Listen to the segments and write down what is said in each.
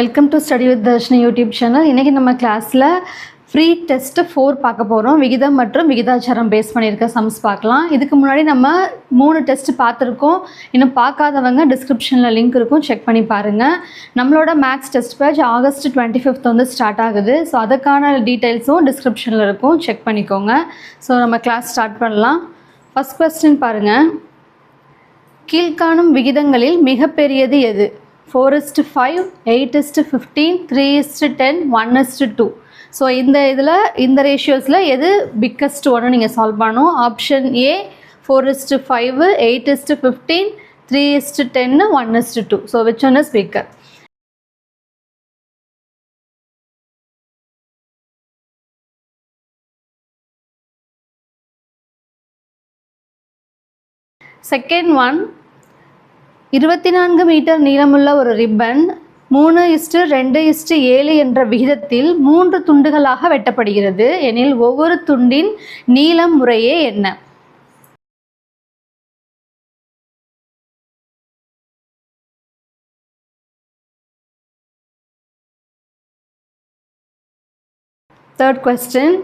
Welcome to study with Darshini YouTube channel இன்றைக்கி நம்ம கிளாஸில் ஃப்ரீ டெஸ்ட்டு ஃபோர் பார்க்க போகிறோம் விகிதம் மற்றும் விகிதாச்சாரம் பேஸ் பண்ணியிருக்க சம்ஸ் பார்க்கலாம். இதுக்கு முன்னாடி நம்ம மூணு டெஸ்ட்டு பார்த்துருக்கோம். இன்னும் பார்க்காதவங்க டிஸ்கிரிப்ஷனில் லிங்க் இருக்கும். செக் பண்ணி பாருங்கள் நம்மளோட maths test batch August twenty fifth வந்து ஸ்டார்ட் ஆகுது. ஸோ அதுக்கான டீட்டெயில்ஸும் டிஸ்கிரிப்ஷனில் இருக்கும். செக் பண்ணிக்கோங்க. ஸோ நம்ம கிளாஸ் ஸ்டார்ட் பண்ணலாம். ஃபஸ்ட் கொஸ்டின் பாருங்கள் கீழ்காணும் விகிதங்களில் மிகப்பெரியது எது? Four is to five eight is to fifteen three is to ten one is to two so இந்த இதில் இந்த ரேஷியோஸில் எது பிக்கஸ்ட் ஒன்று நீங்கள் சால்வ் பண்ணணும்? Option A four is to five eight is to fifteen three is to ten one is to two so which one is bigger second one இருபத்தி நான்கு metre நீளமுள்ள ஒரு ரிப்பன் மூணு இஸ்டு ரெண்டு இஸ்டு ஏழு என்ற விகிதத்தில் மூன்று துண்டுகளாக வெட்டப்படுகிறது. எனில் ஒவ்வொரு துண்டின் நீளம் முறையே என்ன? தேர்ட் கொஸ்டின்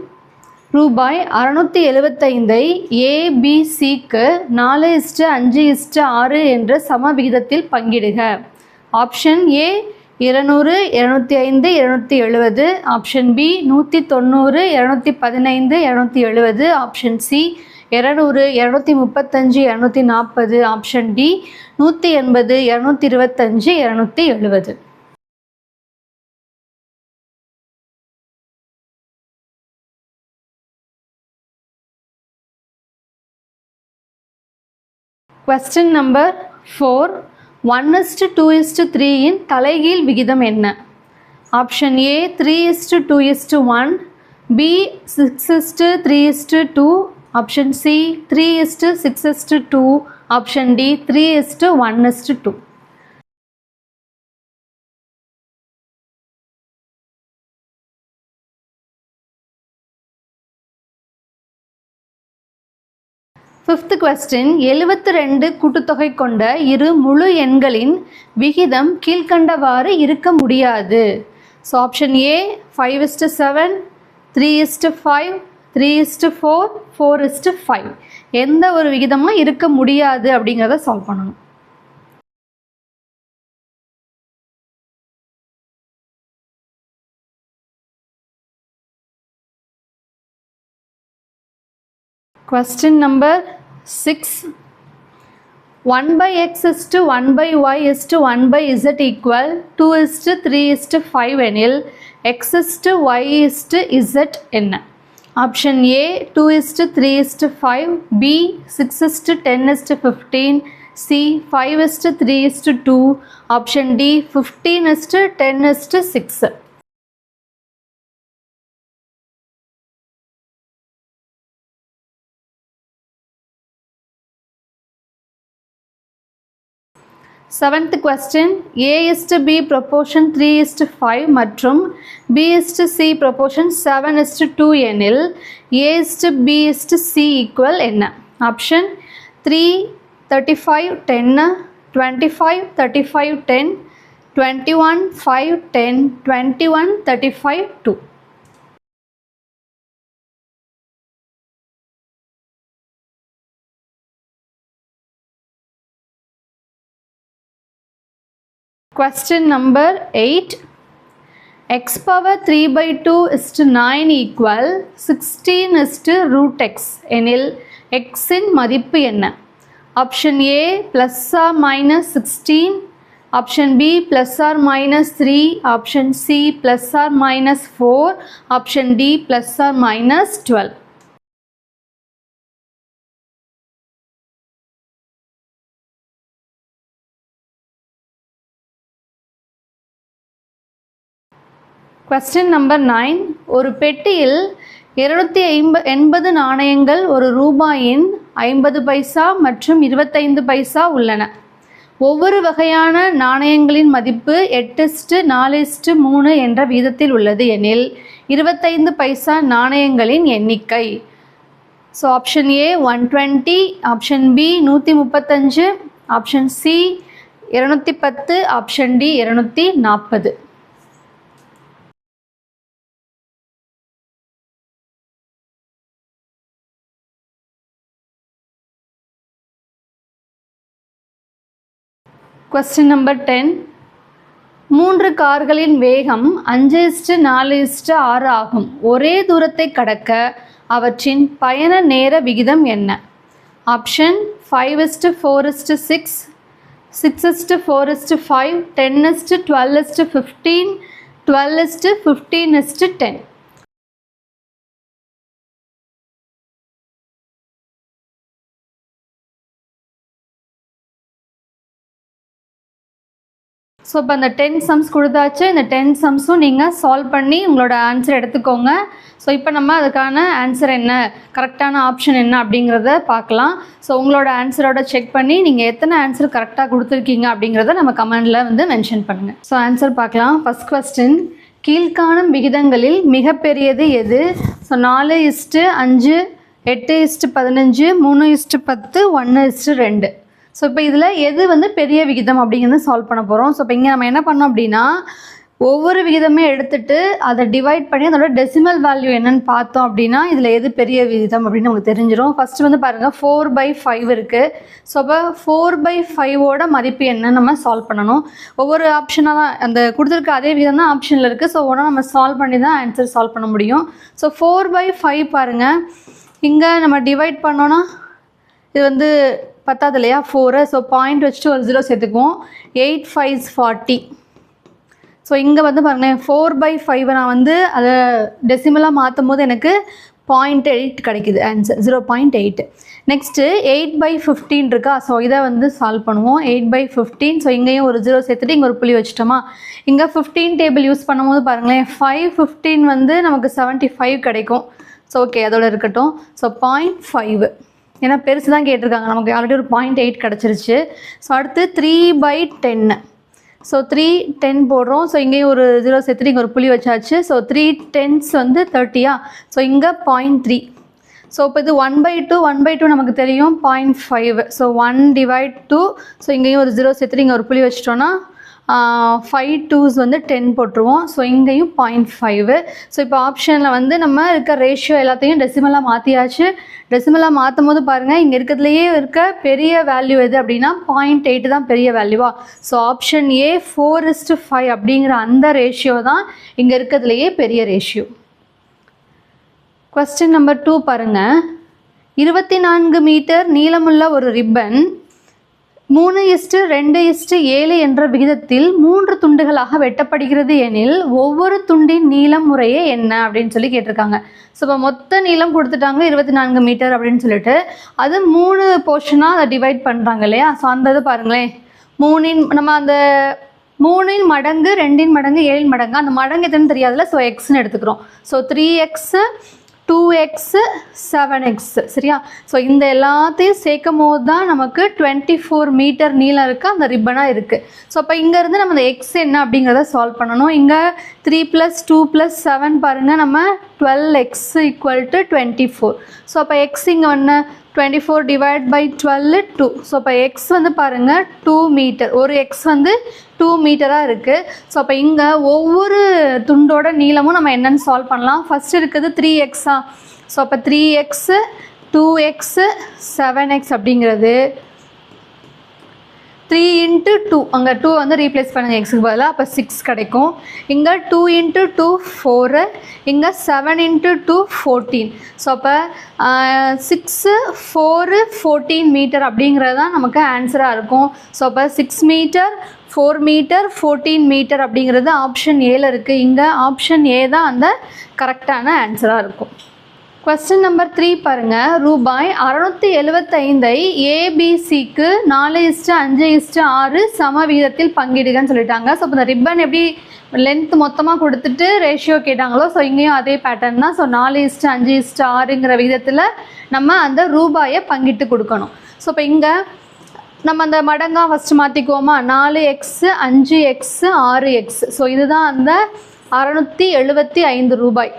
ரூபாய் அறநூற்றி எழுபத்தைந்தை ஏபிசிக்கு நாலு இஸ்டு அஞ்சு இஸ்டு ஆறு என்ற சம விகிதத்தில் பங்கிடுக. ஆப்ஷன் ஏ இருநூறு இரநூத்தி ஐந்து இரநூத்தி எழுபது ஆப்ஷன் பி நூற்றி தொண்ணூறு இரநூத்தி பதினைந்து இரநூத்தி எழுபது ஆப்ஷன் சி இரநூறு இரநூத்தி முப்பத்தஞ்சு இரநூத்தி நாற்பது. ஆப்ஷன் டி நூற்றி எண்பது இரநூத்தி இருபத்தஞ்சு இரநூத்தி எழுபது question number four one is to two is to த்ரீயின் தலைகீழ் விகிதம் என்ன option A three is to two is to one B six is to three is to two option C three is to six is to two option D three is to one is to two fifth question எழுபத்தி ரெண்டு கூட்டுத்தொகை கொண்ட இரு முழு எண்களின் விகிதம் கீழ்கண்டவாறு இருக்க முடியாது. So option A five is to seven three is to five three is to four four is to five எந்த ஒரு விகிதமாக இருக்க முடியாது அப்படிங்கிறத சால்வ் பண்ணணும். Question number 6. 1 by x is to 1 by y is to 1 by z equal 2 is to 3 is to 5 எனில் x is to y is to z என்ன option A two is to three is to five B six is to ten is to fifteen C five is to three is to two option D fifteen is to ten is to six seventh question A is to B proportion three is to five மற்றும் B is to C proportion seven is to two எனில் A is to B is to C equal என்ன? Option three thirty five ten twenty five thirty five ten twenty one five ten twenty one thirty five two Question number 8. x power 3 by 2 is to 9 equal 16 is to root x. எனில் x இன் மதிப்பு என்ன? Option A plus or minus sixteen option B plus or minus three option C plus or minus four option D plus or minus twelve question number nine ஒரு பெட்டியில் இருநூத்தி ஐம்ப எண்பது நாணயங்கள் ஒரு ரூபாயின் ஐம்பது பைசா மற்றும் இருபத்தைந்து பைசா உள்ளன. ஒவ்வொரு வகையான நாணயங்களின் மதிப்பு எட்டுஸ்டு நாலுஸ்டு மூணு என்ற வீதத்தில் உள்ளது எனில் இருபத்தைந்து பைசா நாணயங்களின் எண்ணிக்கை. So option A one twenty option B நூற்றி முப்பத்தஞ்சு ஆப்ஷன் சி இரநூத்தி பத்து ஆப்ஷன் டி இரநூத்தி நாற்பது. கொஸ்டின் நம்பர் டென் மூன்று கார்களின் வேகம் அஞ்சு இஸ்டு நாலு இஸ்டு ஆறு ஆகும். ஒரே தூரத்தை கடக்க அவற்றின் பயண நேர விகிதம் என்ன? Option five is to four is to six six is to four is to five ten is to twelve is to fifteen twelve is to fifteen is to ten so இப்போ அந்த டென் சம்ஸ் கொடுத்தாச்சு. இந்த ten சம்ஸும் நீங்கள் solve பண்ணி உங்களோட answer எடுத்துக்கோங்க. So இப்போ நம்ம அதுக்கான ஆன்சர் என்ன? கரெக்டான ஆப்ஷன் என்ன அப்படிங்கிறத பார்க்கலாம். ஸோ உங்களோட ஆன்சரோட செக் பண்ணி நீங்கள் எத்தனை ஆன்சர் கரெக்டாக கொடுத்துருக்கீங்க அப்படிங்கிறத நம்ம கமெண்டில் வந்து மென்ஷன் பண்ணுங்கள் ஸோ ஆன்சர் பார்க்கலாம். ஃபஸ்ட் கொஸ்டின் கீழ்காணும் விகிதங்களில் மிகப்பெரியது எது? ஸோ நாலு இஸ்ட்டு அஞ்சு எட்டு இஸ்ட்டு பதினஞ்சு மூணு இஸ்ட்டு பத்து ஒன்று இஸ்ட்டு ரெண்டு. ஸோ இப்போ இதில் எது வந்து பெரிய விகிதம் அப்படிங்கிறத சால்வ் பண்ண போகிறோம் ஸோ இப்போ இங்கே நம்ம என்ன பண்ணோம் அப்படின்னா ஒவ்வொரு விகிதமே எடுத்துட்டு அதை டிவைட் பண்ணி அதோட டெசிமல் வேல்யூ என்னன்னு பார்த்தோம் அப்படின்னா இதில் எது பெரிய விகிதம் அப்படின்னு நமக்கு தெரிஞ்சிடும் ஃபஸ்ட்டு வந்து பாருங்கள் ஃபோர் பை ஃபைவ் இருக்குது ஸோ அப்போ ஃபோர் பை ஃபைவோட மதிப்பு என்னன்னு நம்ம சால்வ் பண்ணணும். ஒவ்வொரு ஆப்ஷனாக தான் அந்த கொடுத்துருக்க அதே விகிதம் தான் ஆப்ஷனில் இருக்குது ஸோ ஒன்றா நம்ம சால்வ் பண்ணி தான் ஆன்சர் சால்வ் பண்ண முடியும். ஸோ ஃபோர் பை ஃபைவ் பாருங்கள் இங்கே நம்ம டிவைட் பண்ணோன்னா இது வந்து பத்தாது இல்லையா ஃபோரு ஸோ பாயிண்ட் வச்சுட்டு ஒரு ஜீரோ சேர்த்துக்குவோம். எயிட் ஃபைவ் ஃபார்ட்டி ஸோ இங்கே வந்து பாருங்களேன். ஃபோர் பை ஃபைவை நான் வந்து அதை டெசிமலாக மாற்றும் போது எனக்கு பாயிண்ட் எயிட் கிடைக்குது. Answer zero point eight next eight by fifteen இருக்கா? ஸோ இதை வந்து சால்வ் பண்ணுவோம். எயிட் பை ஃபிஃப்டீன் ஸோ இங்கேயும் ஒரு ஜீரோ சேர்த்துட்டு இங்கே ஒரு புள்ளி வச்சிட்டோமா? இங்கே ஃபிஃப்டீன் டேபிள் யூஸ் பண்ணும்போது பாருங்களேன். ஃபைவ் ஃபிஃப்டீன் வந்து நமக்கு செவன்ட்டி ஃபைவ் கிடைக்கும். ஸோ ஓகே அதோட இருக்கட்டும். ஸோ பாயிண்ட் ஃபைவ் ஏன்னா பெருசு தான் கேட்டிருக்காங்க. நமக்கு ஆல்ரெடி ஒரு பாயிண்ட் எயிட் கிடச்சிருச்சு. ஸோ அடுத்து த்ரீ பை டென்னு ஸோ த்ரீ டென் போடுறோம். ஸோ இங்கேயும் ஒரு ஜீரோ சேர்த்துட்டு இங்கே ஒரு புள்ளி வச்சாச்சு. ஸோ த்ரீ டென்ஸ் வந்து தேர்ட்டியா ஸோ இங்கே பாயிண்ட் த்ரீ ஸோ இப்போ இது one by two one by two நமக்கு தெரியும். Point five so one divide two so இங்கேயும் ஒரு ஜீரோ சேர்த்துட்டு இங்கே ஒரு புள்ளி வச்சிட்டோன்னா ஃபைவ் டூஸ் வந்து டென் போட்டுருவோம். ஸோ இங்கேயும் பாயிண்ட் ஃபைவ் ஸோ இப்போ ஆப்ஷனில் வந்து நம்ம இருக்க ரேஷியோ எல்லாத்தையும் டெசிமலாக மாற்றியாச்சு டெசிமலாக மாற்றும் போது பாருங்கள் இங்கே இருக்கிறதுலையே இருக்க பெரிய வேல்யூ எது அப்படின்னா பாயிண்ட் எயிட் தான் பெரிய வேல்யூவா so option A four is to five அப்படிங்கிற அந்த ரேஷியோ தான் இங்கே இருக்கிறதுலையே பெரிய ரேஷியோ கொஸ்டின் நம்பர் டூ பாருங்கள் இருபத்தி நான்கு மீட்டர் நீளமுள்ள ஒரு ரிப்பன் மூணு இஸ்டு ரெண்டு இஸ்டு ஏழு என்ற விகிதத்தில் மூன்று துண்டுகளாக வெட்டப்படுகிறது எனில் ஒவ்வொரு துண்டின் நீளம் முறையே என்ன அப்படின்னு சொல்லி கேட்டிருக்காங்க. ஸோ இப்போ மொத்த நீளம் கொடுத்துட்டாங்க இருபத்தி நான்கு மீட்டர் அப்படின்னு சொல்லிட்டு. அது மூணு போர்ஷனாக அதை டிவைட் பண்ணுறாங்க இல்லையா? ஸோ அந்த இது பாருங்களேன். மூணின் நம்ம அந்த மூணின் மடங்கு ரெண்டின் மடங்கு ஏழின் மடங்கு? அந்த மடங்கு எதுன்னு தெரியாதுல்ல? ஸோ எக்ஸ்ன்னு எடுத்துக்கிறோம். So three x two x seven x சரியா? ஸோ இந்த எல்லாத்தையும் சேர்க்கும் போது தான் நமக்கு டுவெண்ட்டி ஃபோர் மீட்டர் நீளம் இருக்குது அந்த ரிப்பனாக இருக்குது ஸோ அப்போ இங்கேருந்து நம்ம அந்த எக்ஸ் என்ன அப்படிங்கிறத சால்வ் பண்ணணும். இங்கே three plus two plus seven பாருங்கள் நம்ம twelve x equal to twenty four so அப்போ எக்ஸ் இங்கே ஒன்று twenty four divide by twelve two so அப்போ எக்ஸ் வந்து பாருங்கள் டூ மீட்டர் ஒரு எக்ஸ் வந்து டூ மீட்டராக இருக்குது ஸோ அப்போ இங்கே ஒவ்வொரு துண்டோட நீளமும் நம்ம என்னென்னு சால்வ் பண்ணலாம். ஃபஸ்ட் இருக்குது த்ரீ எக்ஸா ஸோ அப்போ three x two x seven x அப்படிங்கிறது. த்ரீ இன்ட்டு டூ அங்கே டூ வந்து ரீப்ளேஸ் பண்ணுங்கள் எக்ஸுக்கு பதிலாக அப்போ சிக்ஸ் கிடைக்கும். இங்கே டூ இன்ட்டு டூ ஃபோரு இங்கே seven into two fourteen so அப்போ சிக்ஸு ஃபோரு ஃபோர்டீன் மீட்டர் அப்படிங்கிறது தான் நமக்கு ஆன்சராக இருக்கும். ஸோ அப்போ six metre four metre fourteen metre அப்படிங்கிறது ஆப்ஷன் ஏல இருக்குது இங்கே ஆப்ஷன் ஏ தான் அந்த கரெக்டான ஆன்சராக இருக்கும். கொஸ்டின் நம்பர் த்ரீ பாருங்கள் ரூபாய் அறநூற்றி எழுபத்தைந்தை ஏபிசிக்கு நாலு இஸ்ட்டு அஞ்சு இஸ்ட்டு ஆறு சம விகிதத்தில் பங்கிடுகன்னு சொல்லிட்டாங்க. ஸோ இப்போ இந்த ரிப்பன் எப்படி லென்த் மொத்தமாக கொடுத்துட்டு ரேஷியோ கேட்டாங்களோ ஸோ இங்கேயும் அதே பேட்டர்ன் தான். ஸோ நாலு இஸ்ட்டு அஞ்சு இஸ்ட்டு ஆறுங்கிற விகிதத்தில் நம்ம அந்த ரூபாயை பங்கிட்டு கொடுக்கணும். ஸோ இப்போ இங்கே நம்ம அந்த மடங்காக ஃபஸ்ட்டு மாற்றிக்குவோமா நாலு எக்ஸு அஞ்சு எக்ஸு ஆறு எக்ஸ் ஸோ இதுதான் அந்த அறநூற்றி எழுபத்தி ஐந்து ரூபாய்.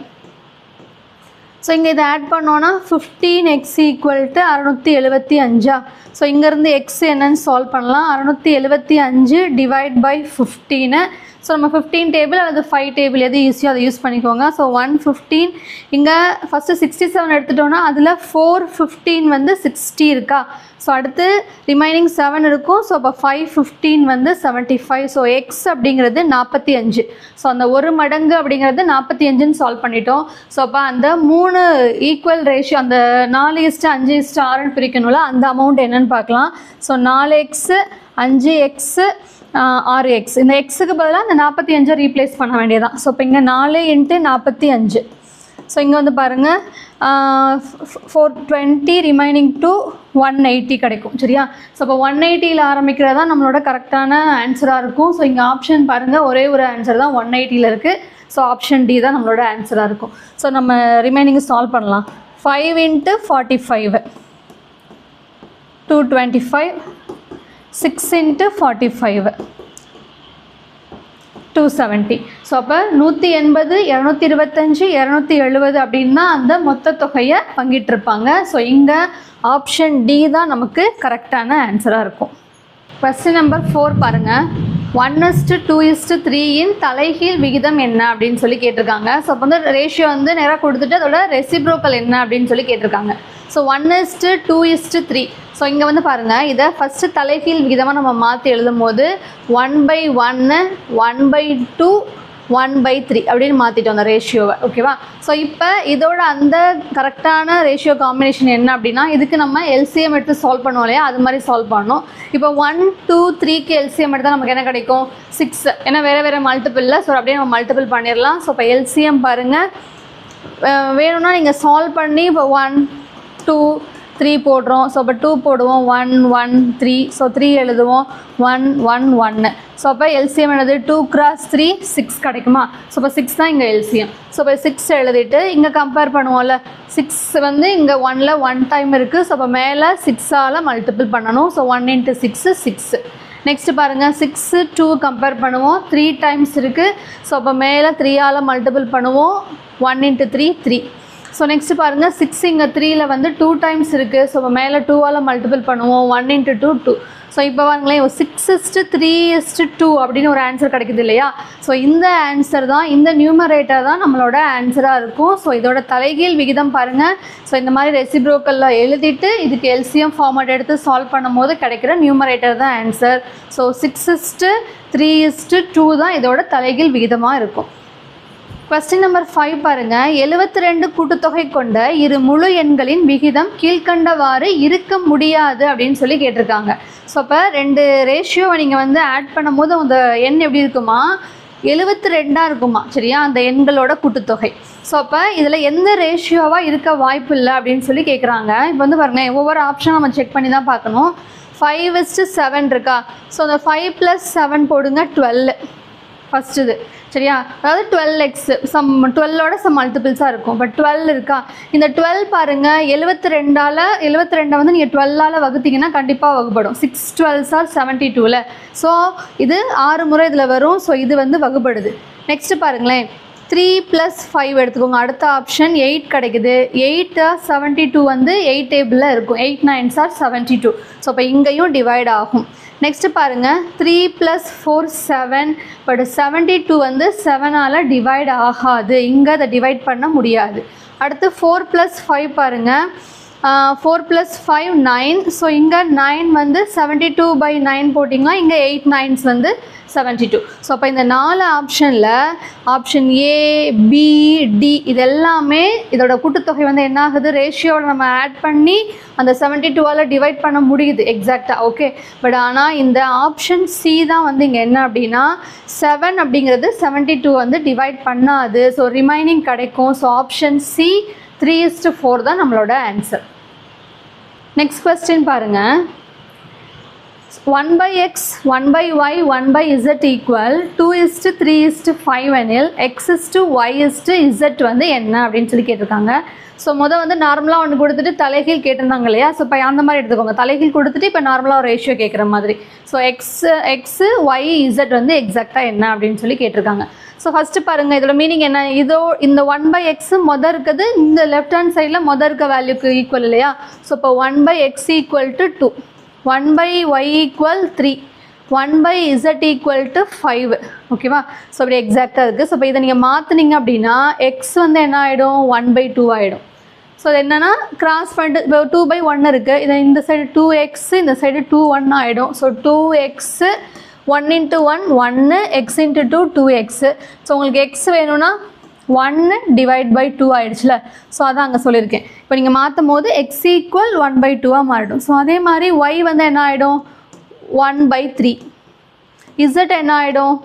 ஸோ இங்கே இதை ஆட் பண்ணோன்னா ஃபிஃப்டீன் எக்ஸ் ஈக்குவல் டு அறநூற்றி எழுபத்தி அஞ்சா? ஸோ இங்கேருந்து எக்ஸ் என்னன்னு சால்வ் பண்ணலாம். அறநூற்றி எழுபத்தி அஞ்சு டிவைட் பை ஃபிஃப்டீனு ஸோ நம்ம ஃபிஃப்டீன் டேபிள் அல்லது ஃபைவ் டேபிள் எது ஈஸியோ அதை யூஸ் பண்ணிக்கோங்க. ஸோ ஒன் ஃபிஃப்டீன் இங்கே ஃபஸ்ட்டு சிக்ஸ்டி செவன் எடுத்துட்டோன்னா அதில் ஃபோர் ஃபிஃப்டீன் வந்து சிக்ஸ்டி இருக்கா? ஸோ அடுத்து ரிமைனிங் செவன் இருக்கும். ஸோ அப்போ ஃபைவ் ஃபிஃப்டீன் வந்து செவன்ட்டி ஃபைவ் ஸோ எக்ஸ் அப்படிங்கிறது நாற்பத்தி அஞ்சு. ஸோ அந்த ஒரு மடங்கு அப்படிங்கிறது நாற்பத்தி அஞ்சுன்னு சால்வ் பண்ணிட்டோம். ஸோ அப்போ அந்த மூணு ஈக்குவல் ரேஷியோ அந்த நாலு இஸ்ட்டு அஞ்சு இஸ்ட்டு ஆறுன்னு பிரிக்கணும்ல அந்த அமௌண்ட் என்னன்னு பார்க்கலாம். ஸோ நாலு எக்ஸு அஞ்சு எக்ஸு ஆறு எக்ஸ் இந்த எக்ஸுக்கு பதிலாக அந்த நாற்பத்தி அஞ்சை ரீப்ளேஸ் பண்ண வேண்டியதான் ஸோ இப்போ இங்கே நாலு இன்ட்டு நாற்பத்தி அஞ்சு. ஸோ இங்கே வந்து பாருங்கள் four twenty remaining to one eighty கிடைக்கும். சரியா? ஸோ இப்போ ஒன் எயிட்டியில் ஆரம்பிக்கிறது தான் நம்மளோட கரெக்டான ஆன்சராக இருக்கும். ஸோ இங்கே ஆப்ஷன் பாருங்கள் ஒரே ஒரு ஆன்சர் தான் ஒன் எயிட்டியில் இருக்குது ஸோ ஆப்ஷன் டி தான் நம்மளோட ஆன்சராக இருக்கும். ஸோ நம்ம ரிமைனிங் சால்வ் பண்ணலாம். Five into forty five two twenty five six into forty five two seventy so அப்போ நூற்றி எண்பது இரநூத்தி இருபத்தஞ்சி இரநூத்தி எழுபது அப்படின்னா அந்த மொத்த தொகையை பங்கிட்டிருப்பாங்க. ஸோ இங்கே ஆப்ஷன் டி தான் நமக்கு கரெக்டான ஆன்சராக இருக்கும். கொஸ்டின் நம்பர் ஃபோர் பாருங்கள் one is to two is to த்ரீயின் தலைகீழ் விகிதம் என்ன அப்படின்னு சொல்லி கேட்டிருக்காங்க. ஸோ அப்போ வந்து ரேஷியோ வந்து நேராக கொடுத்துட்டு அதோட ரெசிப்ரோக்கல் என்ன அப்படின்னு சொல்லி கேட்டிருக்காங்க. So one is to two is to three so இங்கே வந்து பாருங்கள் இதை ஃபஸ்ட்டு தலைகீழ் விகிதமாக நம்ம மாற்றி எழுதும் போது ஒன் பை ஒன்று one by two one by three அப்படின்னு மாற்றிட்டோம் அந்த ரேஷியோவை ஓகேவா ஸோ இப்போ இதோட அந்த கரெக்டான ரேஷியோ காம்பினேஷன் என்ன அப்படின்னா இதுக்கு நம்ம எல்சிஎம் எடுத்து சால்வ் பண்ணுவோம் இல்லையா? அது மாதிரி சால்வ் பண்ணணும். இப்போ ஒன் டூ த்ரீக்கு எல்சிஎம் எடுத்தால் நமக்கு என்ன கிடைக்கும்? சிக்ஸ் ஏன்னா வேறு வேறு மல்டிபிளில் ஸோ அப்படியே நம்ம மல்டிபிள் பண்ணிடலாம். ஸோ இப்போ எல்சிஎம் பாருங்கள் வேணும்னா நீங்கள் சால்வ் பண்ணி இப்போ ஒன் டூ த்ரீ போடுறோம். ஸோ அப்போ டூ போடுவோம். One one three so three எழுதுவோம். ஒன் ஒன் ஒன்று ஸோ அப்போ எல்சிஎம் எழுது டூ கிராஸ் த்ரீ சிக்ஸ் கிடைக்குமா? ஸோ இப்போ சிக்ஸ் தான் இங்கே எல்சிஎம் ஸோ இப்போ சிக்ஸ் எழுதிட்டு இங்கே கம்பேர் பண்ணுவோம்ல. சிக்ஸ் வந்து இங்கே ஒனில் ஒன் டைம் இருக்குது ஸோ இப்போ மேலே சிக்ஸால் மல்டிபிள் பண்ணணும். So one into six six next பாருங்கள் சிக்ஸு டூ கம்பேர் பண்ணுவோம். த்ரீ டைம்ஸ் இருக்குது ஸோ அப்போ மேலே த்ரீயால் மல்டிபிள் பண்ணுவோம். One into three three so next பாருங்கள் சிக்ஸ் இங்கே த்ரீயில் வந்து டூ டைம்ஸ் இருக்குது ஸோ இப்போ மேலே டூவால் மல்டிபிள் பண்ணுவோம். One into two two so இப்போ பாருங்களேன் six is to three is to two அப்படின்னு ஒரு ஆன்சர் கிடைக்குது இல்லையா? ஸோ இந்த ஆன்சர் தான் இந்த நியூமரேட்டர் தான் நம்மளோட ஆன்சராக இருக்கும். ஸோ இதோட தலைகீழ் விகிதம் பாருங்கள் ஸோ இந்த மாதிரி ரெசிப்ரோக்கலில் எழுதிட்டு இதுக்கு எல்சிஎம் ஃபார்மேட் எடுத்து சால்வ் பண்ணும்போது கிடைக்கிற நியூமரேட்டர் தான் answer so six is to three is to two தான் இதோட தலைகீழ் விகிதமாக இருக்கும். கொஸ்டின் நம்பர் ஃபைவ் பாருங்க. எழுபத்தி ரெண்டு கூட்டுத்தொகை கொண்ட இரு முழு எண்களின் விகிதம் கீழ்க்கண்டவாறு இருக்க முடியாது அப்படின்னு சொல்லி கேட்டிருக்காங்க. ஸோ அப்போ ரெண்டு ரேஷியோவை நீங்கள் வந்து ஆட் பண்ணும்போது அந்த எண் எப்படி இருக்குமா? எழுபத்தி ரெண்டாக இருக்குமா? சரியா? அந்த எண்களோட கூட்டுத்தொகை. ஸோ அப்போ இதில் எந்த ரேஷியோவாக இருக்க வாய்ப்பு இல்லை அப்படின்னு சொல்லி கேட்குறாங்க இப்போ வந்து பாருங்களேன் ஒவ்வொரு ஆப்ஷனும் நம்ம செக் பண்ணி தான் பார்க்கணும். ஃபைவ் இஸ்ட்டு செவன் இருக்கா? ஸோ அந்த ஃபைவ் ப்ளஸ் செவன் போடுங்க டுவெல் ஃபஸ்ட்டு இது. சரியா? அதாவது டுவெல் எக்ஸ் சம் டுவெல்லோட சம் மல்டிபிள்ஸாக இருக்கும். பட் டுவெல் இருக்கா? இந்த டுவெல் பாருங்கள் எழுபத்தி ரெண்டால் எழுபத்தி ரெண்டை வந்து நீங்கள் டுவெல்லால் வகுத்தீங்கன்னா கண்டிப்பாக வகுப்படும். சிக்ஸ் டுவெல்ஸ் ஆர் செவன்ட்டி டூவில் ஸோ இது ஆறு முறை இதில் வரும். ஸோ இது வந்து வகுப்படுது. நெக்ஸ்ட்டு பாருங்களேன். த்ரீ ப்ளஸ் ஃபைவ் எடுத்துக்கோங்க. அடுத்த ஆப்ஷன் எயிட் கிடைக்குது. எயிட் செவன்ட்டி டூ வந்து எயிட் டேபிளில் இருக்கும். Eight nines are seventy two so இப்போ இங்கேயும் டிவைட் ஆகும். நெக்ஸ்ட்டு பாருங்கள் three plus four seven but seventy two வந்து செவனால் டிவைட் ஆகாது. இங்கே அதை டிவைட் பண்ண முடியாது. அடுத்து ஃபோர் ப்ளஸ் ஃபைவ் பாருங்கள் four plus five nine so இங்கே நைன் வந்து செவன்ட்டி டூ பை நைன் போட்டிங்கன்னா இங்கே எயிட் நைன்ஸ் வந்து செவன்ட்டி டூ ஸோ அப்போ இந்த நாலு ஆப்ஷனில் ஆப்ஷன் ஏ பி டி இது எல்லாமே இதோட கூட்டுத்தொகை வந்து என்ன ஆகுது? ரேஷியோவில் நம்ம ஆட் பண்ணி அந்த செவன்ட்டி டூவால் டிவைட் பண்ண முடியுது எக்ஸாக்டாக ஓகே பட் ஆனால் இந்த ஆப்ஷன் சி தான் வந்து இங்கே என்ன அப்படின்னா செவன் அப்படிங்கிறது செவன்ட்டி டூ வந்து டிவைட் பண்ணாது. ஸோ ரிமைனிங் கிடைக்கும். So option C three is to four தான் நம்மளோட ஆன்சர் நெக்ஸ்ட் கொஸ்டின் பாருங்கள் one by x one by y one by z equal two is to three is to five எனில் x is to y is to z வந்து என்ன அப்படின்னு சொல்லி கேட்டிருக்காங்க. So மொதல் வந்து நார்மலாக ஒன்று கொடுத்துட்டு தலைகீழ் கேட்டிருந்தாங்க இல்லையா? ஸோ இப்போ அந்த மாதிரி எடுத்துக்கோங்க. தலைகீழ் கொடுத்துட்டு இப்போ நார்மலாக ஒரு ரேஷியோ கேட்குற மாதிரி. So x x y z வந்து எக்ஸாக்டாக என்ன அப்படின்னு சொல்லி கேட்டிருக்காங்க. ஸோ ஃபஸ்ட்டு பாருங்கள் இதோட மீனிங் என்ன? இதோ இந்த ஒன் பை எக்ஸ் மொதல் இருக்குது இந்த லெஃப்ட் ஹேண்ட் சைடில் மொதல் இருக்க வேல்யூக்கு ஈக்குவல் இல்லையா? ஸோ இப்போ one by x equal to two one by y equal three one by z equal to five ஓகேவா ஸோ அப்படி எக்ஸாக்டாக இருக்குது ஸோ இப்போ இதை நீங்கள் மாற்றுனீங்க அப்படின்னா எக்ஸ் வந்து என்ன ஆகிடும் ஒன் பை டூ ஆகிடும் ஸோ அது என்னென்னா கிராஸ் பண்ணிட்டு இப்போ டூ பை ஒன் இருக்குது இதை இந்த சைடு டூ எக்ஸ் இந்த சைடு டூ ஒன் ஆகிடும் so two x one into one ஒன்று x into two two x so உங்களுக்கு எக்ஸ் வேணும்னா ஒன்று டிவைட் பை டூ ஆயிடுச்சுல. ஸோ அதான் அங்கே சொல்லியிருக்கேன். இப்போ நீங்கள் மாற்றும் போது எக்ஸ் ஈக்குவல் ஒன் பை டூவாக மாறிடும். ஸோ அதே மாதிரி ஒய் வந்து என்ன ஆகிடும் ஒன் பை த்ரீ இசட் என்ன ஆகிடும்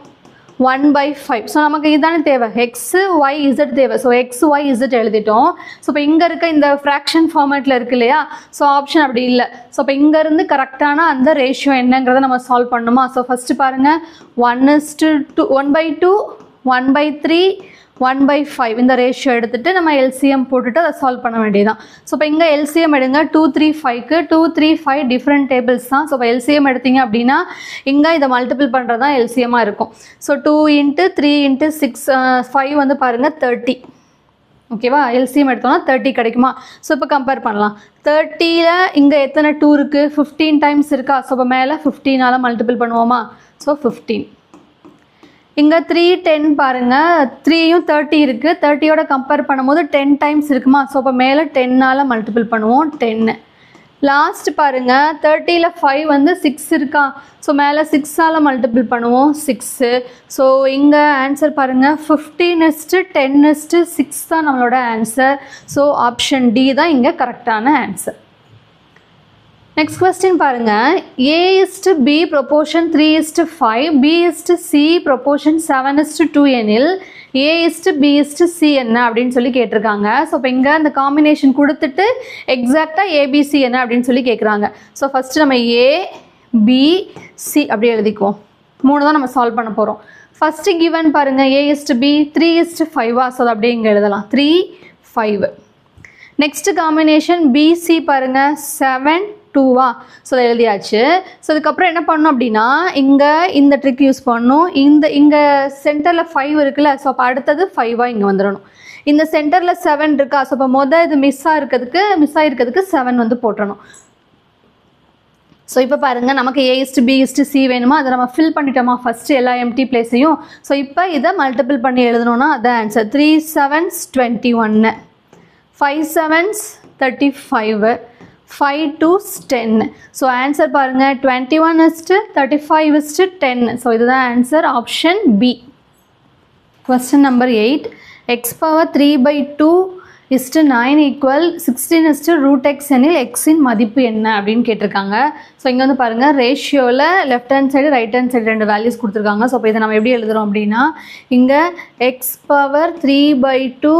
ஒன் பை ஃபைவ் ஸோ நமக்கு இதுதானே தேவை. எக்ஸு ஒய் இசட் தேவை. ஸோ எக்ஸ் ஒய் இசட் எழுதிட்டோம். ஸோ இப்போ இங்கே இருக்க இந்த ஃப்ராக்ஷன் ஃபார்மேட்டில் இருக்கு இல்லையா? ஸோ ஆப்ஷன் அப்படி இல்லை. ஸோ இப்போ இங்கேருந்து கரெக்டான அந்த ரேஷியோ என்னங்கிறத நம்ம சால்வ் பண்ணணுமா ஸோ ஃபஸ்ட்டு பாருங்கள் one is to two one by two one by three one by five இந்த ரேஷியோ எடுத்துகிட்டு நம்ம எல்சிஎம் போட்டுட்டு அதை சால்வ் பண்ண வேண்டியதான் ஸோ இப்போ இங்கே எல்சிஎம் எடுங்க. டூ த்ரீ ஃபைவ்க்கு two three five different tables தான். ஸோ இப்போ எல்சிஎம் எடுத்தீங்க அப்படின்னா இங்கே இதை மல்டிபிள் பண்ணுறது தான் எல்சிஎமாக இருக்கும். So two into three into six five வந்து பாருங்கள் தேர்ட்டி ஓகேவா எல்சிஎம் எடுத்தோம்னா தேர்ட்டி கிடைக்குமா? ஸோ இப்போ கம்பேர் பண்ணலாம். தேர்ட்டியில் இங்கே எத்தனை டூ இருக்குது ஃபிஃப்டீன் டைம்ஸ் இருக்கா? ஸோ இப்போ மேலே ஃபிஃப்டீனால் மல்டிபிள் பண்ணுவோமா? ஸோ ஃபிஃப்டீன் இங்கே த்ரீ டென் பாருங்கள் த்ரீயும் தேர்ட்டி இருக்குது தேர்ட்டியோட கம்பேர் பண்ணும்போது டென் டைம்ஸ் இருக்குமா? ஸோ அப்போ மேலே டென்னால் மல்டிபிள் பண்ணுவோம். டென்னு லாஸ்ட் பாருங்கள் தேர்ட்டியில் ஃபைவ் வந்து சிக்ஸ் இருக்கா? ஸோ மேலே சிக்ஸால் மல்டிபிள் பண்ணுவோம். சிக்ஸு ஸோ இங்கே ஆன்சர் பாருங்கள் fifteen is to ten is to six தான் நம்மளோட ஆன்சர் ஸோ ஆப்ஷன் டி தான் இங்கே கரெக்டான ஆன்சர் நெக்ஸ்ட் கொஸ்டின் பாருங்கள் A is to B proportion three is to five B is to C proportion seven is to two எனில் A is to B is to C என்ன அப்படின்னு சொல்லி கேட்டிருக்காங்க. So இப்போ இங்கே அந்த காம்பினேஷன் கொடுத்துட்டு எக்ஸாக்டாக ஏபிசி என்ன அப்படின்னு சொல்லி கேட்குறாங்க. ஸோ ஃபஸ்ட்டு நம்ம ஏ பி சி அப்படி எழுதிக்குவோம். மூணு தான் நம்ம சால்வ் பண்ண போகிறோம் ஃபஸ்ட்டு கிவன் பாருங்கள் A is to B three is to ஃபைவா so அதை அப்படியே இங்கே எழுதலாம். Three five next combination BC பாருங்கள் செவன் டூவா ஸோ அதை எழுதியாச்சு. ஸோ அதுக்கப்புறம் என்ன பண்ணணும் அப்படின்னா இங்கே இந்த ட்ரிக் யூஸ் பண்ணணும். இந்த இங்கே சென்டரில் ஃபைவ் இருக்குல்ல ஸோ அப்போ அடுத்தது ஃபைவாக இங்கே வந்துடணும். இந்த சென்டரில் செவன் இருக்கா? ஸோ இப்போ மொதல் இது மிஸ் ஆகிறதுக்கு மிஸ் ஆகிருக்கிறதுக்கு செவன் வந்து போட்டணும் ஸோ இப்போ பாருங்கள் நமக்கு A is to B is to C வேணுமா? அதை நம்ம ஃபில் பண்ணிட்டோமா? ஃபஸ்ட்டு எல்லா எம்டி பிளேஸையும் ஸோ இப்போ இதை மல்டிபிள் பண்ணி எழுதணும்னா அதான் ஆன்சர் த்ரீ செவன்ஸ் டுவெண்ட்டி ஒன்று five sevens thirty five five two ten so answer பாருங்கள் twenty one is thirty five is ten so இதுதான் answer option B question number eight x power three by two is nine equal sixteen is root x எனில் எக்ஸின் மதிப்பு என்ன அப்படின்னு கேட்டிருக்காங்க. So இங்கே வந்து பாருங்கள் ரேஷியோவில் left hand side right hand side ரெண்டு வேல்யூஸ் கொடுத்துருக்காங்க. ஸோ இப்போ இதை நம்ம எப்படி எழுதுகிறோம் அப்படின்னா இங்கே x power three by two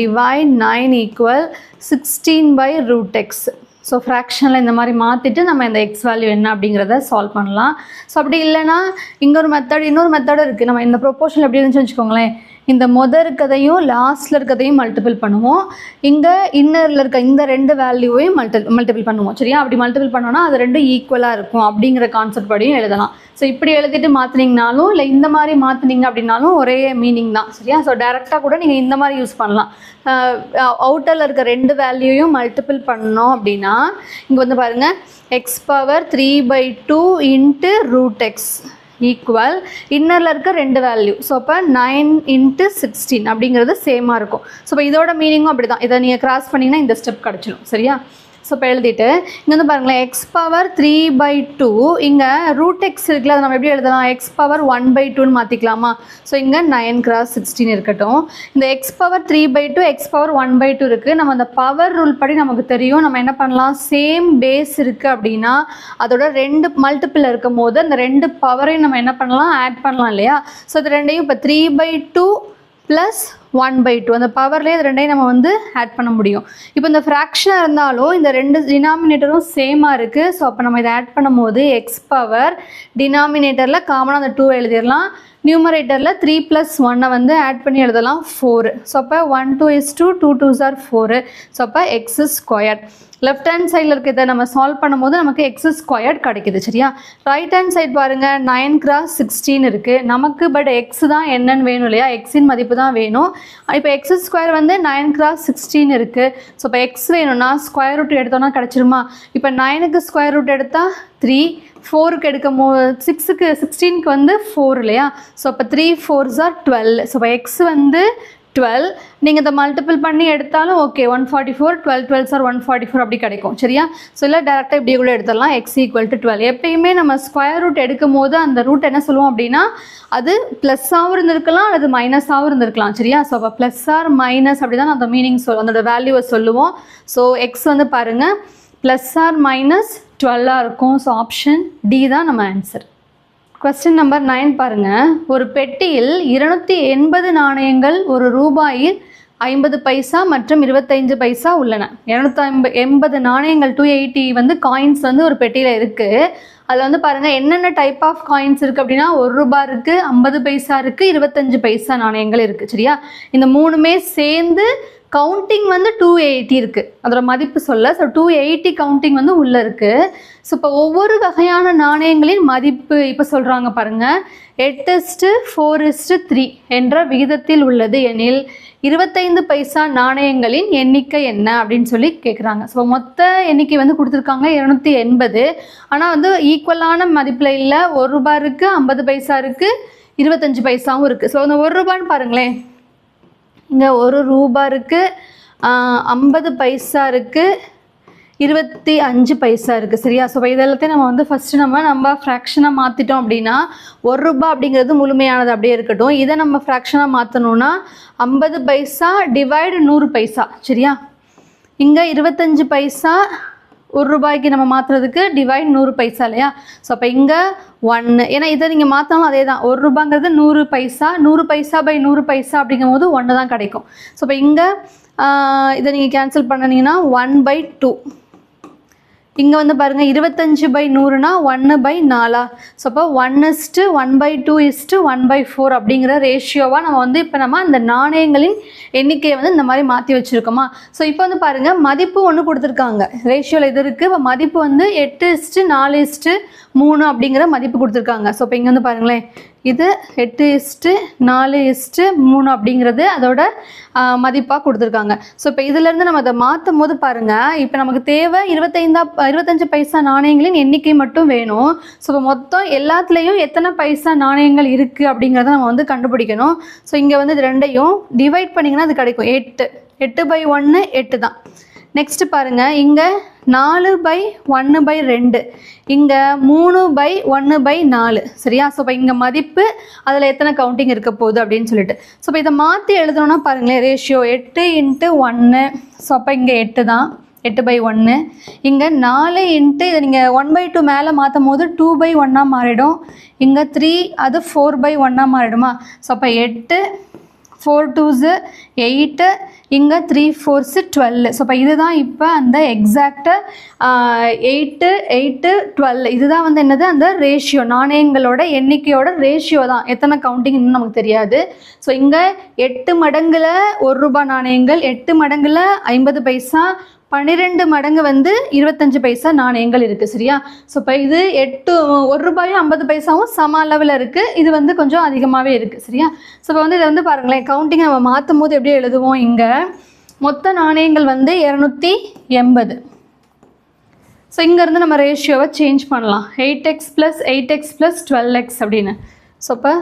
divide nine equal sixteen by root x so ஃப்ராக்ஷனில் இந்த மாதிரி மாற்றிட்டு நம்ம இந்த எக்ஸ் வேல்யூ என்ன அப்படிங்கிறத சால்வ் பண்ணலாம். ஸோ அப்படி இல்லைன்னா இங்கே ஒரு மெத்தட் இன்னொரு மெத்தடும் இருக்குது நம்ம இந்த ப்ரொப்போர்ஷன் எப்படி இருந்துச்சு வச்சுக்கோங்களேன். இந்த மொதல் இருக்கதையும் லாஸ்ட்டில் இருக்கதையும் மல்டிபிள் பண்ணுவோம். இங்கே இன்னரில் இருக்க இந்த ரெண்டு வேல்யூவையும் மல்டி மல்டிபிள் பண்ணுவோம். சரியா? அப்படி மல்டிபிள் பண்ணோன்னா அது ரெண்டும் ஈக்குவலாக இருக்கும் அப்படிங்கிற கான்செப்ட் படியும் எழுதலாம். ஸோ இப்படி எழுதிட்டு மாற்றினீங்கனாலும் இல்லை இந்த மாதிரி மாற்றினீங்க அப்படின்னாலும் ஒரே மீனிங் தான். சரியா? ஸோ டேரெக்டாக கூட நீங்கள் இந்த மாதிரி யூஸ் பண்ணலாம். அவுட்டரில் இருக்க ரெண்டு வேல்யூயும் மல்டிபிள் பண்ணோம் அப்படின்னா இங்கே வந்து பாருங்கள் x power three by two into root x equal இன்னரில் இருக்க ரெண்டு வேல்யூ ஸோ அப்போ நைன் இன்ட்டு சிக்ஸ்டீன் அப்படிங்கிறது சேமாக இருக்கும். ஸோ இப்போ இதோட மீனிங்கும் அப்படி தான் இதை நீங்கள் கிராஸ் பண்ணிங்கன்னா இந்த ஸ்டெப் கிடச்சிடும் சரியா? ஸோ இப்போ எழுதிட்டு இங்கே வந்து பாருங்களேன் x power three by two இங்கே ரூட் எக்ஸ் இருக்குல்ல அதை நம்ம எப்படி எழுதலாம்? எக்ஸ் பவர் ஒன் பை டூன்னு மாற்றிக்கலாமா ஸோ இங்கே நைன் கிராஸ் சிக்ஸ்டீன் இருக்கட்டும். இந்த x power three by two x power one by two இருக்குது நம்ம அந்த பவர் ரூல் படி நமக்கு தெரியும். நம்ம என்ன பண்ணலாம்? சேம் பேஸ் இருக்குது அப்படின்னா அதோட ரெண்டு மல்டிப்பிள் இருக்கும் போது அந்த ரெண்டு பவரையும் நம்ம என்ன பண்ணலாம்? ஆட் பண்ணலாம் இல்லையா? ஸோ இது ரெண்டையும் இப்போ three by two plus one by two அந்த பவர்லேயே இது ரெண்டையும் நம்ம வந்து ஆட் பண்ண முடியும். இப்போ இந்த ஃப்ராக்ஷனாக இருந்தாலும் இந்த ரெண்டு டினாமினேட்டரும் சேமாக இருக்குது ஸோ அப்போ நம்ம இதை ஆட் பண்ணும்போது எக்ஸ் பவர் டினாமினேட்டரில் காமனாக அந்த டூ எழுதிடலாம். நியூமரேட்டரில் த்ரீ ப்ளஸ் ஒன்னை வந்து ஆட் பண்ணி எழுதலாம் ஃபோரு ஸோ அப்போ one two is two two two sir four so அப்போ எக்ஸ் ஸ்கொயர் லெஃப்ட் ஹேண்ட் சைடில் இருக்கிறத நம்ம சால்வ் பண்ணும்போது நமக்கு எக்ஸ் ஸ்கொயர்ட் கிடைக்குது சரியா? ரைட் ஹேண்ட் சைட் பாருங்கள் நைன் கிராஸ் சிக்ஸ்டீன் இருக்குது நமக்கு பட் எக்ஸ் தான் என்னன்னு வேணும் இல்லையா? எக்ஸின் மதிப்பு தான் வேணும். இப்போ எக்ஸ் ஸ்கொயர் வந்து நைன் கிராஸ் சிக்ஸ்டீன் இருக்குது ஸோ இப்போ எக்ஸ் வேணும்னா ஸ்கொயர் ரூட் எடுத்தோன்னா கிடச்சிருமா? இப்போ நைனுக்கு ஸ்கொயர் ரூட் எடுத்தால் த்ரீ ஃபோருக்கு எடுக்கும் போ சிக்ஸுக்கு சிக்ஸ்டீனுக்கு வந்து ஃபோர் இல்லையா? ஸோ இப்போ three fours are twelve so இப்போ எக்ஸ் வந்து டுவெல் நீங்கள் இதை மல்டிபிள் பண்ணி எடுத்தாலும் okay one forty four twelve twelve sir one forty four அப்படி கிடைக்கும். சரியா? ஸோ இல்லை டேரெக்டாக இப்படி கூட எடுத்துடலாம். எக்ஸ் ஈக்குவல் டு டுவெல் எப்பயுமே நம்ம ஸ்கொயர் ரூட் எடுக்கும் போது அந்த ரூட் என்ன சொல்லுவோம் அப்படின்னா அது ப்ளஸ்ஸாகவும் இருந்திருக்கலாம் அல்லது மைனஸாகவும் இருந்திருக்கலாம். சரியா? ஸோ அப்போ ப்ளஸ் ஆர் மைனஸ் அப்படி தான் அந்த மீனிங் சொல் அதோட வேல்யூவை சொல்லுவோம். ஸோ எக்ஸ் வந்து பாருங்கள் ப்ளஸ் ஆர் மைனஸ் டுவெல்லாக இருக்கும். ஸோ ஆப்ஷன் டி தான் நம்ம ஆன்சர் கொஸ்டின் நம்பர் நைன் பாருங்க. ஒரு பெட்டியில் இருநூத்தி எண்பது நாணயங்கள் ஒரு ரூபாயில் ஐம்பது பைசா மற்றும் இருபத்தைந்து பைசா உள்ளன. இரநூத்தி ஐம்ப எண்பது நாணயங்கள் டூ எயிட்டி வந்து காயின்ஸ் வந்து ஒரு பெட்டியில் இருக்குது அதில் வந்து பாருங்கள் என்னென்ன டைப் ஆஃப் காயின்ஸ் இருக்குது அப்படின்னா ஒரு ரூபாய் இருக்குது ஐம்பது பைசா இருக்குது இருபத்தஞ்சு பைசா நாணயங்கள் இருக்குது சரியா? இந்த மூணுமே சேர்ந்து கவுண்டிங் வந்து டூ எயிட்டி இருக்குது அதோட மதிப்பு சொல்ல. ஸோ டூ எயிட்டி கவுண்டிங் வந்து உள்ளே இருக்குது ஸோ இப்போ ஒவ்வொரு வகையான நாணயங்களின் மதிப்பு இப்போ சொல்கிறாங்க பாருங்கள் எட்டு இஸ்ட்டு ஃபோர் இஸ்ட்டு த்ரீ என்ற விகிதத்தில் உள்ளது எனில் இருபத்தைந்து பைசா நாணயங்களின் எண்ணிக்கை என்ன அப்படின்னு சொல்லி கேட்குறாங்க ஸோ மொத்த எண்ணிக்கை வந்து கொடுத்துருக்காங்க இரநூத்தி எண்பது. ஆனால் வந்து ஈக்குவலான மதிப்பில் இல்லை. ஒரு ரூபா இருக்குது ஐம்பது பைசா இருக்குது இருபத்தஞ்சு பைசாவும் இருக்குது ஸோ அந்த ஒரு ரூபான்னு பாருங்களேன். இங்கே ஒரு ரூபா இருக்குது ஐம்பது பைசா இருக்குது இருபத்தி அஞ்சு பைசா இருக்குது சரியா? ஸோ இதெல்லாத்தையும் நம்ம வந்து ஃபஸ்ட்டு நம்ம நம்ம ஃப்ராக்ஷனாக மாற்றிட்டோம் அப்படின்னா ஒரு ரூபா அப்படிங்கிறது முழுமையானது அப்படியே இருக்கட்டும். இதை நம்ம ஃப்ராக்ஷனாக மாற்றணும்னா ஐம்பது பைசா டிவைடு நூறு பைசா. சரியா? இங்கே இருபத்தஞ்சு பைசா ஒரு ரூபாய்க்கு நம்ம மாற்றுறதுக்கு டிவைட் நூறு பைசா இல்லையா? ஸோ அப்போ இங்கே ஒன்று ஏன்னா இதை நீங்கள் மாற்றினாலும் அதே தான் ஒரு ரூபாங்கிறது நூறு பைசா. நூறு பைசா பை நூறு பைசா அப்படிங்கும் போது ஒன்று தான் கிடைக்கும். ஸோ இப்போ இங்கே இதை நீங்கள் கேன்சல் பண்ணினீங்கன்னா ஒன் பை டூ இங்கே வந்து பாருங்கள் இருபத்தஞ்சு பை நூறுனா ஒன்று பை நாலா. ஸோ அப்போ one is to one by two is to one by four அப்படிங்கிற ரேஷியோவாக நம்ம வந்து இப்போ நம்ம அந்த நாணயங்களின் எண்ணிக்கையை வந்து இந்த மாதிரி மாற்றி வச்சுருக்கோமா? ஸோ இப்போ வந்து பாருங்கள் மதிப்பு ஒன்று கொடுத்துருக்காங்க. ரேஷியோவில் இது இருக்குது இப்போ மதிப்பு வந்து எட்டு இஸ்ட்டு நாலு இஸ்ட்டு மூணு அப்படிங்கிற மதிப்பு கொடுத்துருக்காங்க. ஸோ இப்போ இங்கே வந்து பாருங்களேன் இது எட்டு இஸ்ட்டு நாலு இஸ்ட்டு மூணு அப்படிங்கிறது அதோட மதிப்பாக கொடுத்துருக்காங்க. ஸோ இப்போ இதுலேருந்து நம்ம அதை மாற்றும் போது பாருங்கள் இப்போ நமக்கு தேவை இருபத்தைந்தா இருபத்தஞ்சு பைசா நாணயங்களின் எண்ணிக்கை மட்டும் வேணும். ஸோ இப்போ மொத்தம் எல்லாத்துலேயும் எத்தனை பைசா நாணயங்கள் இருக்குது அப்படிங்கிறத நம்ம வந்து கண்டுபிடிக்கணும். ஸோ இங்கே வந்து இது ரெண்டையும் டிவைட் பண்ணிங்கன்னா அது கிடைக்கும். எட்டு. எட்டு பை ஒன்று எட்டு தான். நெக்ஸ்ட்டு பாருங்கள் இங்கே நாலு பை ஒன்று பை ரெண்டு. இங்கே மூணு பை ஒன்று பை நாலு. சரியா? ஸோ இப்போ இங்கே மதிப்பு அதில் எத்தனை கவுண்டிங் இருக்க போகுது அப்படின்னு சொல்லிட்டு. ஸோ இப்போ இதை மாற்றி எழுதணும்னா பாருங்களேன். ரேஷியோ எட்டு இன்ட்டு ஒன்று ஸோ அப்போ இங்கே எட்டு தான். எட்டு பை ஒன்று இங்கே நாலு இன்ட்டு இதை நீங்கள் ஒன் பை டூ மேலே மாற்றும் போது டூ பை ஒன்னாக மாறிடும். இங்கே த்ரீ அது ஃபோர் பை ஒன்னாக மாறிடுமா? ஸோ அப்போ எட்டு ஃபோர் டூஸு எயிட்டு இங்கே த்ரீ ஃபோர்ஸு டுவெல் ஸோ இப்போ இதுதான் இப்போ அந்த எக்ஸாக்டு எயிட்டு எயிட்டு டுவெல் இதுதான் வந்து என்னது? அந்த ரேஷியோ நாணயங்களோட எண்ணிக்கையோட ரேஷியோ தான். எத்தனை கவுண்டிங் இன்னும் நமக்கு தெரியாது. ஸோ இங்கே எட்டு மடங்கில் ஒரு ரூபாய் நாணயங்கள் எட்டு மடங்கில் ஐம்பது பைசா பன்னிரெண்டு மடங்கு வந்து இருபத்தஞ்சு பைசா நாணயங்கள் இருக்குது சரியா? ஸோ இப்போ இது எட்டு ஒரு ரூபாயும் ஐம்பது பைசாவும் சம அளவில் இருக்குது இது வந்து கொஞ்சம் அதிகமாகவே இருக்குது சரியா? ஸோ இப்போ வந்து இதை வந்து பாருங்களேன் கவுண்டிங் நம்ம மாற்றும் போது எப்படி எழுதுவோம் இங்கே? மொத்த நாணயங்கள் வந்து இரநூத்தி எண்பது. ஸோ இங்கேருந்து நம்ம ரேஷியோவை சேஞ்ச் பண்ணலாம். Eight x plus eight x plus twelve x அப்படின்னு. ஸோ இப்போ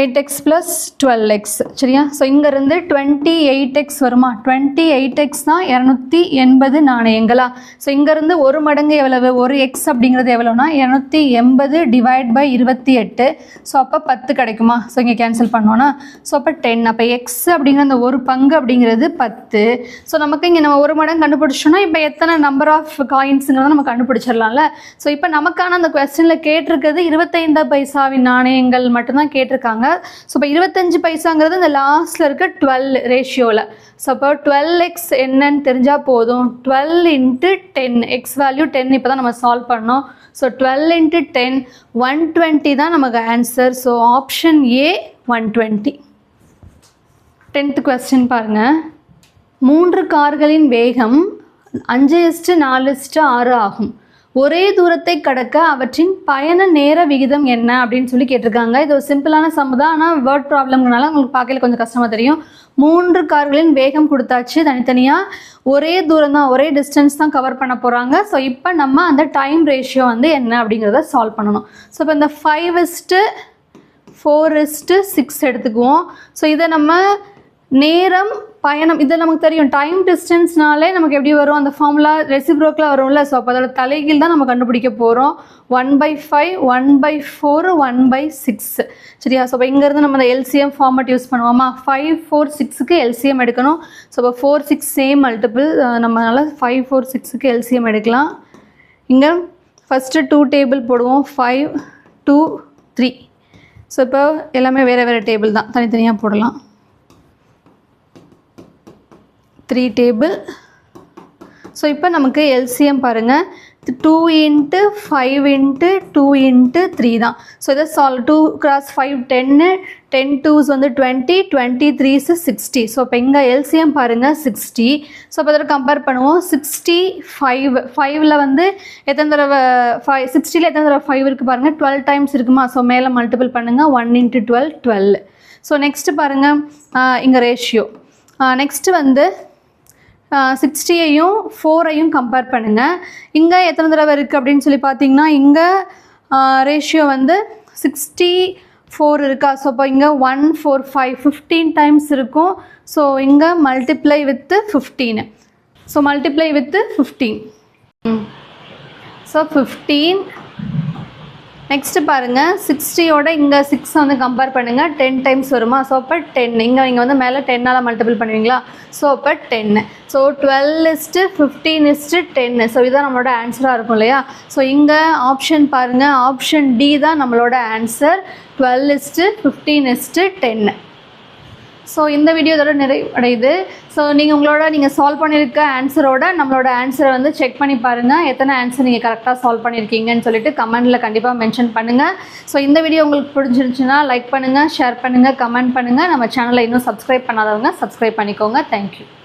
eight x plus twelve x சரியா? ஸோ இங்கேருந்து டுவெண்ட்டி எயிட் எக்ஸ் வருமா? டுவெண்ட்டி எயிட் எக்ஸ் தான் இரநூத்தி எண்பது நாணயங்களா? ஸோ இங்கேருந்து ஒரு மடங்கு எவ்வளவு? ஒரு எக்ஸ் அப்படிங்கிறது எவ்வளோனா இரநூத்தி எண்பது டிவைட் பை இருபத்தி எட்டு. ஸோ அப்போ பத்து கிடைக்குமா? ஸோ இங்கே கேன்சல் பண்ணோன்னா ஸோ அப்போ டென் அப்போ எக்ஸ் அப்படிங்கிற அந்த ஒரு பங்கு அப்படிங்கிறது பத்து. ஸோ நமக்கு இங்கே நம்ம ஒரு மடங்கு கண்டுபிடிச்சோன்னா இப்போ எத்தனை நம்பர் ஆஃப் காயின்ஸுங்கிறத நம்ம கண்டுபிடிச்சிடலாம்ல. ஸோ இப்போ நமக்கான அந்த கொஸ்டினில் கேட்டிருக்கிறது இருபத்தைந்து பைசாவின் நாணயங்கள் மட்டும்தான் கேட்டிருக்காங்க. ஸோ இப்போ இருபத்தஞ்சு பைசாங்கிறது இந்த லாஸ்ட்டில் இருக்க டுவெல் ரேஷியோவில் ஸோ அப்போ டுவெல் எக்ஸ் என்னன்னு தெரிஞ்சால் போதும். Twelve into ten x value ten இப்போ தான் நம்ம சால்வ் பண்ணோம். So twelve into ten one twenty தான் நமக்கு answer so option A one twenty tenth question பாருங்கள் மூன்று கார்களின் வேகம் அஞ்சு இஸ்ட்டு நாலு இஸ்ட்டு ஆறு ஆகும். ஒரே தூரத்தை கடக்க அவற்றின் பயண நேர விகிதம் என்ன அப்படின்னு சொல்லி கேட்டிருக்காங்க. இது ஒரு சிம்பிளான சம் தான். ஆனால் வேர்ட் ப்ராப்ளம்னால உங்களுக்கு பார்க்கல கொஞ்சம் கஷ்டமாக தெரியும். மூன்று கார்களின் வேகம் கொடுத்தாச்சு தனித்தனியாக ஒரே தூரம் தான் ஒரே டிஸ்டன்ஸ் தான் கவர் பண்ண போகிறாங்க ஸோ இப்போ நம்ம அந்த டைம் ரேஷியோ வந்து என்ன அப்படிங்கிறத சால்வ் பண்ணணும். ஸோ இப்போ இந்த five is to four is to six எடுத்துக்குவோம். ஸோ இதை நம்ம நேரம் பயணம் இது நமக்கு தெரியும். டைம் டிஸ்டன்ஸ்னாலே நமக்கு எப்படி வரும்? அந்த ஃபார்முலா ரெசிப்ரோக்கில் வரும்ல? ஸோ அப்போ அதோட தலைகீழ் தான் நம்ம கண்டுபிடிக்க போகிறோம் one by five one by four one by six சரியா? ஸோ இப்போ இங்கேருந்து நம்ம அந்த எல்சிஎம் ஃபார்மட் யூஸ் பண்ணுவோமா? ஃபைவ் ஃபோர் சிக்ஸுக்கு எல்சிஎம் எடுக்கணும். ஸோ இப்போ ஃபோர் சிக்ஸ் சேம் மல்டிபிள் நம்மளால் ஃபைவ் ஃபோர் சிக்ஸுக்கு எல்சிஎம் எடுக்கலாம். இங்கே ஃபஸ்ட்டு டூ டேபிள் போடுவோம். ஃபைவ் டூ த்ரீ ஸோ இப்போ எல்லாமே வேறு வேறு டேபிள் தான். தனித்தனியாக போடலாம். த்ரீ டேபிள் ஸோ இப்போ நமக்கு எல்சிஎம் பாருங்கள் two into five into two into three தான். ஸோ இதை சால் two cross five ten ten twos வந்து twenty twenty threes sixty so இப்போ எங்கள் எல்சிஎம் பாருங்கள் சிக்ஸ்டி ஸோ இப்போ அதில் கம்பேர் பண்ணுவோம். சிக்ஸ்டி ஃபைவ் ஃபைவ்ல வந்து எத்தனை தடவை ஃபைவ் சிக்ஸ்டியில் எத்தனை தடவை ஃபைவ் இருக்குது பாருங்கள் டுவெல் டைம்ஸ் இருக்குமா? ஸோ மேலே மல்டிபிள் பண்ணுங்கள் one into twelve twelve so next பாருங்கள் இங்கே ரேஷியோ நெக்ஸ்ட்டு வந்து சிக்ஸ்டியையும் ஃபோரையும் கம்பேர் பண்ணுங்கள் இங்கே எத்தனை தடவை இருக்குது அப்படின்னு சொல்லி பார்த்தீங்கன்னா இங்கே ரேஷியோ வந்து சிக்ஸ்டி ஃபோர் இருக்கா? ஸோ இப்போ இங்கே one four five fifteen times இருக்கும். ஸோ இங்கே multiply with fifteen so multiply with fifteen so fifteen next பாருங்கள் சிக்ஸ்டியோட இங்கே சிக்ஸ் வந்து கம்பேர் பண்ணுங்கள் டென் டைம்ஸ் வருமா? ஸோ அப்போ டென் இங்கே நீங்கள் வந்து மேலே டென்னால் மல்டிபிள் பண்ணுவீங்களா? ஸோ அப்போ ten so twelve is to fifteen is to ten so இதுதான் நம்மளோட ஆன்சராக இருக்கும் இல்லையா? ஸோ இங்கே ஆப்ஷன் பாருங்கள் ஆப்ஷன் டி தான் நம்மளோட answer twelve is to fifteen is to ten so இந்த வீடியோ இதோட நிறைவடையுது. ஸோ நீங்கள் உங்களோட நீங்கள் சால்வ் பண்ணியிருக்க ஆன்சரோட நம்மளோட ஆன்சரை வந்து செக் பண்ணி பாருங்கள் எத்தனை ஆன்சர் நீங்கள் கரெக்டாக சால்வ் பண்ணியிருக்கீங்கன்னு சொல்லிட்டு கமெண்ட்டில் கண்டிப்பாக மென்ஷன் பண்ணுங்கள் ஸோ இந்த வீடியோ உங்களுக்கு பிடிச்சிருந்துச்சுன்னா லைக் பண்ணுங்கள் ஷேர் பண்ணுங்கள் கமெண்ட் பண்ணுங்கள் நம்ம சேனலை இன்னும் சப்ஸ்கிரைப் பண்ணாதவங்க சப்ஸ்கிரைப் பண்ணிக்கோங்க. தேங்க்யூ